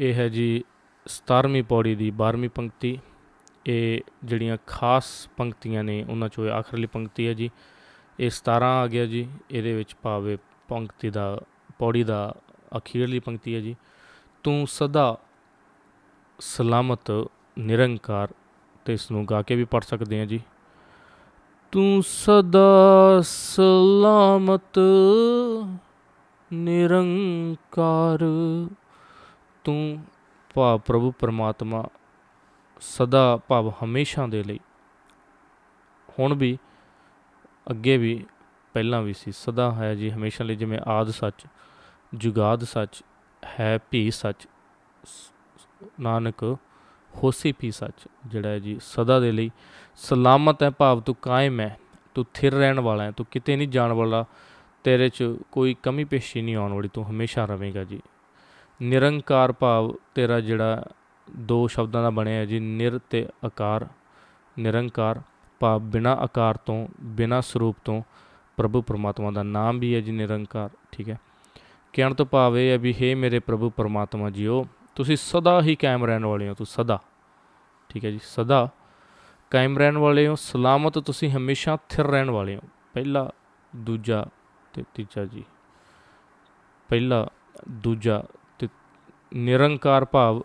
ਇਹ ਹੈ ਜੀ 17ਵੀਂ ਪੌੜੀ ਦੀ 12ਵੀਂ ਪੰਕਤੀ। ਇਹ ਜਿਹੜੀਆਂ ਖਾਸ ਪੰਕਤੀਆਂ ਨੇ, ਉਹਨਾਂ ਚੋਂ ਇਹ ਆਖਰਲੀ ਪੰਕਤੀ ਹੈ ਜੀ। ਇਹ 17 ਆ ਗਿਆ ਜੀ, ਇਹਦੇ ਵਿੱਚ ਭਾਵੇਂ ਪੰਕਤੀ ਦਾ, ਪੌੜੀ ਦਾ ਅਖੀਰਲੀ ਪੰਕਤੀ ਹੈ ਜੀ। ਤੂੰ ਸਦਾ ਸਲਾਮਤ, ਨਿਰੰਕਾਰ ਤੇ ਇਸ ਨੂੰ ਗਾ ਕੇ ਵੀ ਪੜ ਸਕਦੇ ਹਾਂ ਜੀ। ਤੂੰ ਸਦਾ ਸਲਾਮਤ, ਨਿਰੰਕਾਰ ਤੂੰ ਭਾਵ ਪ੍ਰਭੂ ਪਰਮਾਤਮਾ ਸਦਾ ਭਾਵ ਹਮੇਸ਼ਾ ਦੇ ਲਈ। ਹੁਣ ਵੀ, ਅੱਗੇ ਵੀ, ਪਹਿਲਾਂ ਵੀ ਸੀ। ਸਦਾ ਹੈ ਜੀ ਹਮੇਸ਼ਾ ਲਈ ਜਿਵੇਂ ਆਦ ਸੱਚ, ਜੁਗਾਦ ਸੱਚ, ਹੈ ਭੀ ਸੱਚ ਸ- ਨਾਨਕ ਹੋਸੀ ਭੀ ਸੱਚ, ਜਿਹੜਾ ਹੈ ਜੀ ਸਦਾ ਦੇ ਲਈ। ਸਲਾਮਤ ਹੈ ਭਾਵ ਤੂੰ ਕਾਇਮ ਹੈ, ਤੂੰ ਥਿਰ ਰਹਿਣ ਵਾਲਾ ਹੈ, ਤੂੰ ਕਿਤੇ ਨਹੀਂ ਜਾਣ ਵਾਲਾ, ਤੇਰੇ 'ਚ ਕੋਈ ਕਮੀ ਪੇਸ਼ੀ ਨਹੀਂ ਆਉਣ ਵਾਲੀ, ਤੂੰ ਹਮੇਸ਼ਾ ਰਹੇਗਾ ਜੀ। ਨਿਰੰਕਾਰ ਭਾਵ ਤੇਰਾ ਜਿਹੜਾ ਦੋ ਸ਼ਬਦਾਂ ਦਾ ਬਣਿਆ ਜੀ, ਨਿਰ ਤੇ ਆਕਾਰ। ਨਿਰੰਕਾਰ ਭਾਵ ਬਿਨਾ ਆਕਾਰ ਤੋਂ, ਬਿਨਾ ਸਰੂਪ ਤੋਂ ਪ੍ਰਭੂ ਪਰਮਾਤਮਾ ਦਾ ਨਾਮ ਵੀ ਹੈ ਜੀ ਨਿਰੰਕਾਰ, ਠੀਕ ਹੈ। ਕਹਿਣ ਤੋਂ ਭਾਵ ਇਹ ਹੈ ਵੀ ਹੇ ਮੇਰੇ ਪ੍ਰਭੂ ਪਰਮਾਤਮਾ ਜੀਓ, ਤੁਸੀਂ ਸਦਾ ਹੀ ਕਾਇਮ ਰਹਿਣ ਵਾਲੇ ਹੋ ਤੂੰ ਸਦਾ, ਠੀਕ ਹੈ ਜੀ, ਸਦਾ ਕਾਇਮ ਰਹਿਣ ਵਾਲੇ ਹੋ, ਸਲਾਮਤ ਤੁਸੀਂ ਹਮੇਸ਼ਾ ਥਿਰ ਰਹਿਣ ਵਾਲੇ ਹੋ। ਪਹਿਲਾ, ਦੂਜਾ ਤੇ ਤੀਜਾ ਜੀ। ਪਹਿਲਾ, ਦੂਜਾ ਨਿਰੰਕਾਰ ਭਾਵ,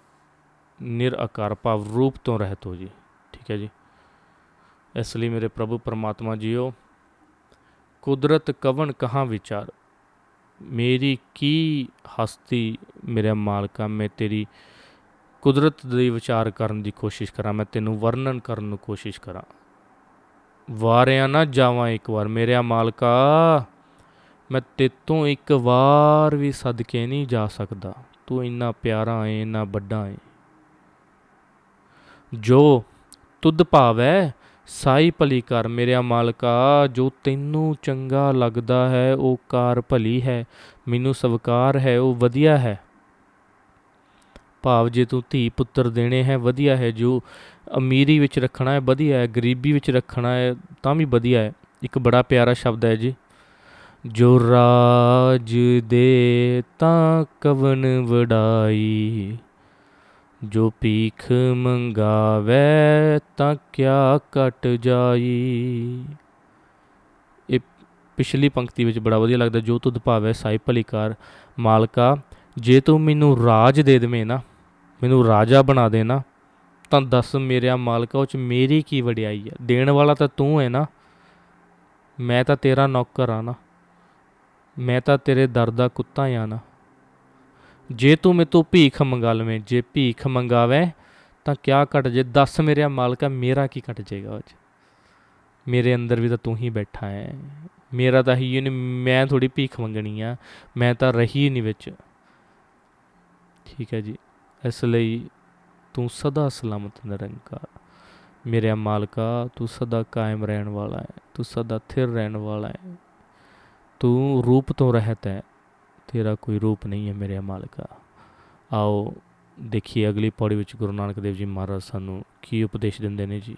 ਨਿਰਆਕਾਰ ਭਾਵ ਰੂਪ ਤੋਂ ਰਹਿਤ ਹੋ ਜੀ। ਠੀਕ ਹੈ ਜੀ। ਇਸ ਲਈ ਮੇਰੇ ਪ੍ਰਭੂ ਪਰਮਾਤਮਾ ਜੀਓ, ਕੁਦਰਤ ਕਵਨ ਕਹਾਂ ਵਿਚਾਰ? ਮੇਰੀ ਕੀ ਹਸਤੀ ਮੇਰੇ ਮਾਲਕਾ ਮੈਂ ਤੇਰੀ ਕੁਦਰਤ ਦੀ ਵਿਚਾਰ ਕਰਨ ਦੀ ਕੋਸ਼ਿਸ਼ ਕਰਾਂ। ਮੈਂ ਤੈਨੂੰ ਵਰਣਨ ਕਰਨ ਨੂੰ ਕੋਸ਼ਿਸ਼ ਕਰਾਂ। ਵਾਰਿਆ ਨਾ ਜਾਵਾਂ ਇੱਕ ਵਾਰ। ਮੇਰਿਆ ਮਾਲਕਾ ਮੈਂ ਤੇਤੋਂ ਇੱਕ ਵਾਰ ਵੀ ਸਦਕੇ ਨਹੀਂ ਜਾ ਸਕਦਾ। ਤੂੰ ਇੰਨਾ ਪਿਆਰਾ ਏ ਇੰਨਾ ਵੱਡਾ ਏ ਜੋ ਤੁਧ ਭਾਵੈ, ਸਾਈ ਭਲੀ ਕਰ ਮੇਰਿਆ ਮਾਲਕਾ, ਜੋ ਤੈਨੂੰ ਚੰਗਾ ਲੱਗਦਾ ਹੈ, ਉਹ ਕਾਰ ਭਲੀ ਹੈ, ਮੈਨੂੰ ਸਵਕਾਰ ਹੈ, ਉਹ ਵਧੀਆ ਹੈ। ਭਾਵ ਜੇ ਤੂੰ ਧੀ ਪੁੱਤਰ ਦੇਣੇ ਹੈ, ਵਧੀਆ ਹੈ, ਜੋ ਅਮੀਰੀ ਵਿੱਚ ਰੱਖਣਾ ਹੈ, ਵਧੀਆ ਹੈ, ਗਰੀਬੀ ਵਿੱਚ ਰੱਖਣਾ ਹੈ, ਤਾਂ ਵੀ ਵਧੀਆ ਹੈ। ਇੱਕ ਬੜਾ ਪਿਆਰਾ ਸ਼ਬਦ ਹੈ ਜੀ। ਜੋ ਰਾਜ ਦੇ ਤਾਂ ਕਵਨ ਵਡਾਈ, ਜੋ ਭੀਖ ਮੰਗਾਵੇ ਤਾਂ ਕਿਆ ਕਟ ਜਾਈ। ਇਹ ਪਿਛਲੀ ਪੰਕਤੀ ਵਿੱਚ ਬੜਾ ਵਧੀਆ ਲੱਗਦਾ, ਜੋ ਤੁਧ ਭਾਵੇ ਸਾਈ ਭਲੀਕਾਰ ਮਾਲਕਾ, ਜੇ ਤੂੰ ਮੈਨੂੰ ਰਾਜ ਦੇ ਦੇਵੇਂ ਨਾ, ਮੈਨੂੰ ਰਾਜਾ ਬਣਾ ਦੇ ਨਾ, ਤਾਂ ਦੱਸ ਮੇਰਿਆ ਮਾਲਕਾ ਉਹ ਚ ਮੇਰੀ ਕੀ ਵਡਿਆਈ ਆ? ਦੇਣ ਵਾਲਾ ਤਾਂ ਤੂੰ ਹੈ ਨਾ, ਮੈਂ ਤਾਂ ਤੇਰਾ ਨੌਕਰ ਆ ਨਾ। ਮੈਂ ਤਾਂ ਤੇਰੇ ਦਰ ਦਾ ਕੁੱਤਾ ਆ ਨਾ। ਜੇ ਤੂੰ ਮੇਰੇ ਤੋਂ ਭੀਖ ਮੰਗਾ ਲਵੇਂ ਜੇ ਭੀਖ ਮੰਗਾਵੇ, ਤਾਂ ਕਿਆ ਘਟ ਜੇ? ਦੱਸ ਮੇਰਿਆ ਮਾਲਕਾ, ਮੇਰਾ ਕੀ ਘਟ ਜਾਏਗਾ ਉਹ 'ਚ? ਮੇਰੇ ਅੰਦਰ ਵੀ ਤਾਂ ਤੂੰ ਹੀ ਬੈਠਾ ਹੈ ਮੇਰਾ ਤਾਂ ਹੀ ਨਹੀਂ, ਮੈਂ ਥੋੜੀ ਭੀਖ ਮੰਗਣੀ ਆ। ਮੈਂ ਤਾਂ ਰਹੀ ਨਹੀਂ ਵਿੱਚ। ਠੀਕ ਹੈ ਜੀ। ਇਸ ਲਈ ਤੂੰ ਸਦਾ ਸਲਾਮਤ ਨਿਰੰਕਾਰ। ਮੇਰਿਆ ਮਾਲਕਾ, ਤੂੰ ਸਦਾ ਕਾਇਮ ਰਹਿਣ ਵਾਲਾ ਹੈ ਤੂੰ ਸਦਾ ਥਿਰ ਰਹਿਣ ਵਾਲਾ ਹੈ ਤੂੰ ਰੂਪ ਤੋਂ ਰਹਿਤ ਹੈ। ਤੇਰਾ ਕੋਈ ਰੂਪ ਨਹੀਂ ਹੈ ਮੇਰੇ ਮਾਲਕਾ। ਆਓ, ਦੇਖੀਏ ਅਗਲੀ ਪੌੜੀ ਵਿੱਚ ਗੁਰੂ ਨਾਨਕ ਦੇਵ ਜੀ ਮਹਾਰਾਜ ਸਾਨੂੰ ਕੀ ਉਪਦੇਸ਼ ਦਿੰਦੇ ਨੇ ਜੀ।